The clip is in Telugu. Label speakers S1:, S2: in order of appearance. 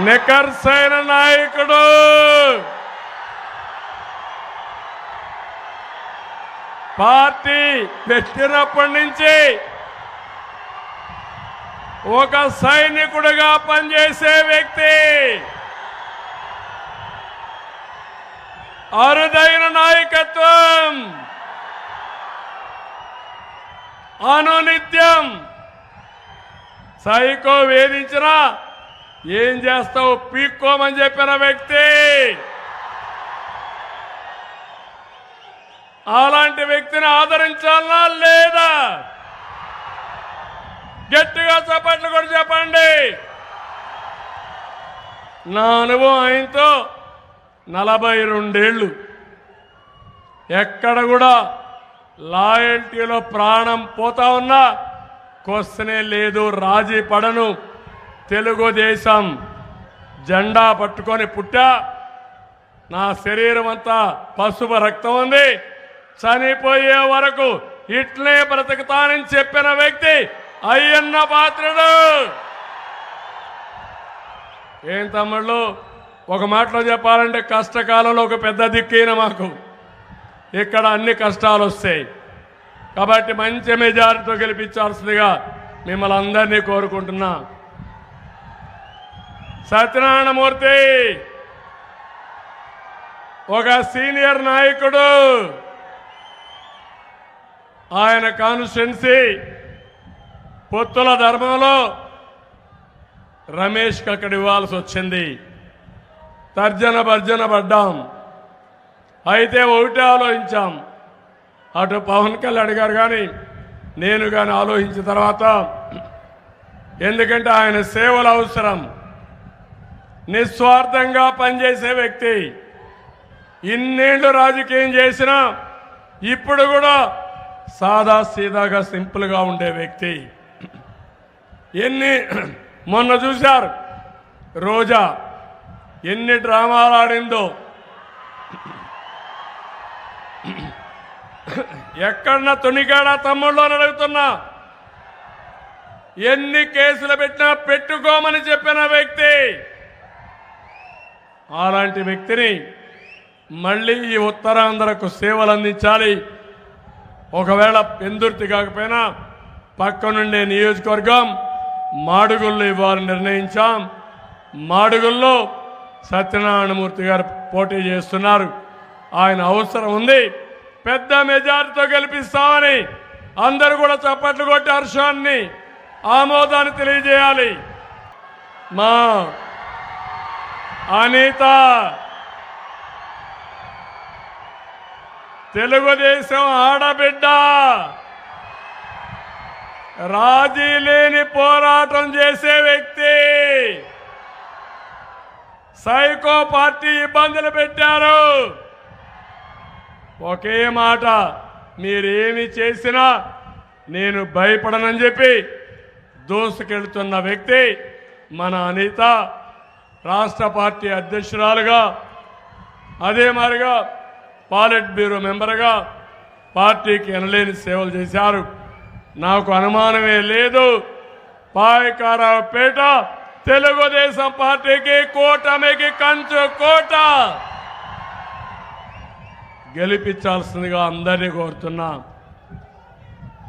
S1: నికర్సైన నాయకుడు. పార్టీ పెట్టినప్పటి నుంచి ఒక సైనికుడిగా పనిచేసే వ్యక్తి అరుదైన నాయకత్వం అనునిత్యం సైకో వేధించినా ఏం చేస్తావు? పీక్కోమని చెప్పిన వ్యక్తి. అలాంటి వ్యక్తిని ఆదరించాలా? లేదా? గట్టిగా చప్పట్లు కూడా చెప్పండి. నా అనుభవం ఆయనతో నలభై రెండేళ్ళు. ఎక్కడ కూడా లాయల్టీలో ప్రాణం పోతా ఉన్నా క్వశ్చనే లేదు రాజీ పడను. తెలుగుదేశం జెండా పట్టుకొని పుట్టా. నా శరీరం అంతా పసుపు రక్తం ఉంది. చనిపోయే వరకు ఇట్లే బ్రతుకుతానని చెప్పిన వ్యక్తి అయ్యన్న పాత్రుడు. ఏం తమ్ముళ్ళు? ఒక మాటలో చెప్పాలంటే కష్టకాలంలో ఒక పెద్ద దిక్కైన మాకు. ఇక్కడ అన్ని కష్టాలు వస్తాయి. కాబట్టి మంచి మెజారిటీతో గెలిపించాల్సిందిగా మిమ్మల్ని అందరినీ కోరుకుంటున్నా. సత్యనారాయణమూర్తి. ఒక సీనియర్ నాయకుడు. ఆయన కాన్స్టిట్యున్సీ పొత్తుల ధర్మంలో రమేష్కి అక్కడ ఇవ్వాల్సి వచ్చింది. తర్జన భర్జన పడ్డాం. అయితే ఒకటే ఆలోచించాం. అటు పవన్ కళ్యాణ్ గారు కానీ నేను కానీ ఆలోచించిన తర్వాత ఎందుకంటే ఆయన సేవలు అవసరం. నిస్వార్థంగా పనిచేసే వ్యక్తి. ఇన్నేళ్ళు రాజకీయం చేసినా ఇప్పుడు కూడా సాదా సీదాగా సింపుల్గా ఉండే వ్యక్తి. ఎన్ని మొన్న చూశారు? రోజా ఎన్ని డ్రామాలు ఆడిందో. ఎక్కడన్నా తునికాడా తమ్ముళ్ళు అని అడుగుతున్నా ఎన్ని కేసులు పెట్టినా పెట్టుకోమని చెప్పిన వ్యక్తి. అలాంటి వ్యక్తిని మళ్ళీ ఈ ఉత్తరాంధ్రకు సేవలు అందించాలి ఒకవేళ పెందుర్తి కాకపోయినా పక్క నుండే నియోజకవర్గం మాడుగుల్లో ఇవ్వాలని నిర్ణయించాం. మాడుగుల్లో సత్యనారాయణమూర్తి గారు పోటీ చేస్తున్నారు. ఆయన అవసరం ఉంది. పెద్ద మెజారిటీతో గెలిపిస్తామని అందరూ కూడా చప్పట్లు కొట్టి హర్షాన్ని ఆమోదాన్ని తెలియజేయాలి. మా అనిత! తెలుగుదేశం ఆడబిడ్డ! రాజీ లేని పోరాటం చేసే వ్యక్తి! సైకో పార్టీ ఇబ్బందులు పెట్టారు! ఒకే మాట మీరేమి చేసినా నేను భయపడనని చెప్పి దూసుకెళ్తున్న వ్యక్తి మన అనిత! రాష్ట్ర పార్టీ అధ్యక్షురాలుగా అదే మాదిరిగా పాలిట్ బ్యూరో మెంబర్గా పార్టీకి ఎనలేని సేవలు చేశారు. నాకు అనుమానమే లేదు. పాయకారావుపేట తెలుగుదేశం పార్టీకి కూటమికి కంచు కోట. గెలిపించాల్సిందిగా అందరినీ కోరుతున్నా.